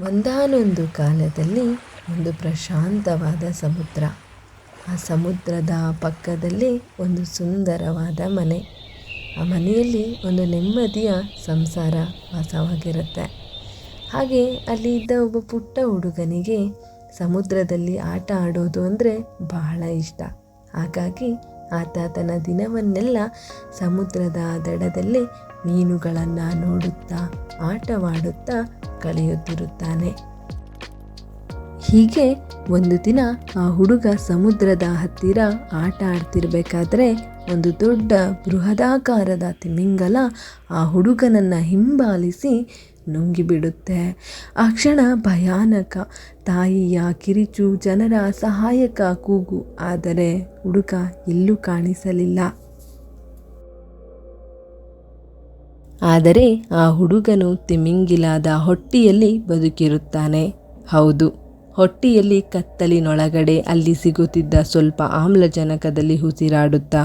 ಒಂದಾನೊಂದು ಕಾಲದಲ್ಲಿ ಒಂದು ಪ್ರಶಾಂತವಾದ ಸಮುದ್ರ. ಆ ಸಮುದ್ರದ ಪಕ್ಕದಲ್ಲಿ ಒಂದು ಸುಂದರವಾದ ಮನೆ. ಆ ಮನೆಯಲ್ಲಿ ಒಂದು ನೆಮ್ಮದಿಯ ಸಂಸಾರ ವಾಸವಾಗಿರುತ್ತೆ. ಹಾಗೆ ಅಲ್ಲಿ ಇದ್ದ ಒಬ್ಬ ಪುಟ್ಟ ಹುಡುಗನಿಗೆ ಸಮುದ್ರದಲ್ಲಿ ಆಟ ಆಡೋದು ಅಂದರೆ ಬಹಳ ಇಷ್ಟ. ಹಾಗಾಗಿ ಆತ ತನ್ನ ದಿನವನ್ನೆಲ್ಲ ಸಮುದ್ರದ ದಡದಲ್ಲಿ ಮೀನುಗಳನ್ನು ನೋಡುತ್ತಾ, ಆಟವಾಡುತ್ತಾ ಕಳೆಯುತ್ತಿರುತ್ತಾನೆ. ಹೀಗೆ ಒಂದು ದಿನ ಆ ಹುಡುಗ ಸಮುದ್ರದ ಹತ್ತಿರ ಆಟ ಆಡ್ತಿರ್ಬೇಕಾದ್ರೆ ಒಂದು ದೊಡ್ಡ ಬೃಹದಾಕಾರದ ತಿಮಿಂಗಲ ಆ ಹುಡುಗನನ್ನು ಹಿಂಬಾಲಿಸಿ ನುಂಗಿಬಿಡುತ್ತೆ. ಆ ಕ್ಷಣ ಭಯಾನಕ, ತಾಯಿಯ ಕಿರಿಚು ಜನರ ಸಹಾಯಕ ಕೂಗು, ಆದರೆ ಹುಡುಗ ಎಲ್ಲೂ ಕಾಣಿಸಲಿಲ್ಲ. ಆದರೆ ಆ ಹುಡುಗನು ತಿಮಿಂಗಿಲಾದ ಹೊಟ್ಟಿಯಲ್ಲಿ ಬದುಕಿರುತ್ತಾನೆ. ಹೌದು, ಹೊಟ್ಟಿಯಲ್ಲಿ ಕತ್ತಲಿನೊಳಗಡೆ ಅಲ್ಲಿ ಸಿಗುತ್ತಿದ್ದ ಸ್ವಲ್ಪ ಆಮ್ಲಜನಕದಲ್ಲಿ ಉಸಿರಾಡುತ್ತಾ,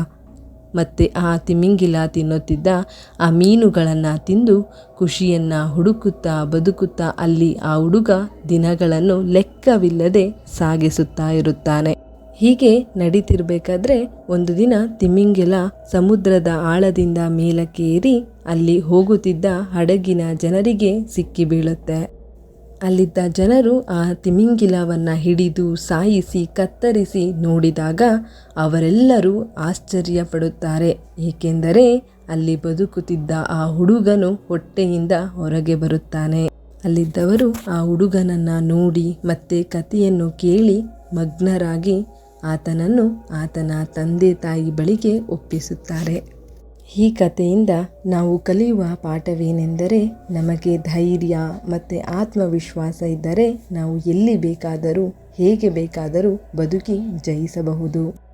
ಮತ್ತೆ ಆ ತಿಮಿಂಗಿಲ ತಿನ್ನುತ್ತಿದ್ದ ಆ ಮೀನುಗಳನ್ನು ತಿಂದು ಖುಷಿಯನ್ನು ಹುಡುಕುತ್ತಾ ಬದುಕುತ್ತಾ ಅಲ್ಲಿ ಆ ಹುಡುಗ ದಿನಗಳನ್ನು ಲೆಕ್ಕವಿಲ್ಲದೆ ಸಾಗಿಸುತ್ತಾ ಇರುತ್ತಾನೆ. ಹೀಗೆ ನಡೀತಿರ್ಬೇಕಾದ್ರೆ ಒಂದು ದಿನ ತಿಮಿಂಗಿಲ ಸಮುದ್ರದ ಆಳದಿಂದ ಮೇಲಕ್ಕೆ ಏರಿ ಅಲ್ಲಿ ಹೋಗುತ್ತಿದ್ದ ಹಡಗಿನ ಜನರಿಗೆ ಸಿಕ್ಕಿ ಬೀಳುತ್ತೆ. ಅಲ್ಲಿದ್ದ ಜನರು ಆ ತಿಮಿಂಗಿಲವನ್ನು ಹಿಡಿದು ಸಾಯಿಸಿ ಕತ್ತರಿಸಿ ನೋಡಿದಾಗ ಅವರೆಲ್ಲರೂ ಆಶ್ಚರ್ಯಪಡುತ್ತಾರೆ. ಏಕೆಂದರೆ ಅಲ್ಲಿ ಬದುಕುತ್ತಿದ್ದ ಆ ಹುಡುಗನು ಹೊಟ್ಟೆಯಿಂದ ಹೊರಗೆ ಬರುತ್ತಾನೆ. ಅಲ್ಲಿದ್ದವರು ಆ ಹುಡುಗನನ್ನು ನೋಡಿ ಮತ್ತೆ ಕಥೆಯನ್ನು ಕೇಳಿ ಮಗ್ನರಾಗಿ ಆತನನ್ನು ಆತನ ತಂದೆ ತಾಯಿ ಬಳಿಗೆ ಒಪ್ಪಿಸುತ್ತಾರೆ. ಈ ಕಥೆಯಿಂದ ನಾವು ಕಲಿಯುವ ಪಾಠವೇನೆಂದರೆ ನಮಗೆ ಧೈರ್ಯ ಮತ್ತು ಆತ್ಮವಿಶ್ವಾಸ ಇದ್ದರೆ ನಾವು ಎಲ್ಲಿ ಬೇಕಾದರೂ, ಹೇಗೆ ಬೇಕಾದರೂ ಬದುಕಿ ಜಯಿಸಬಹುದು.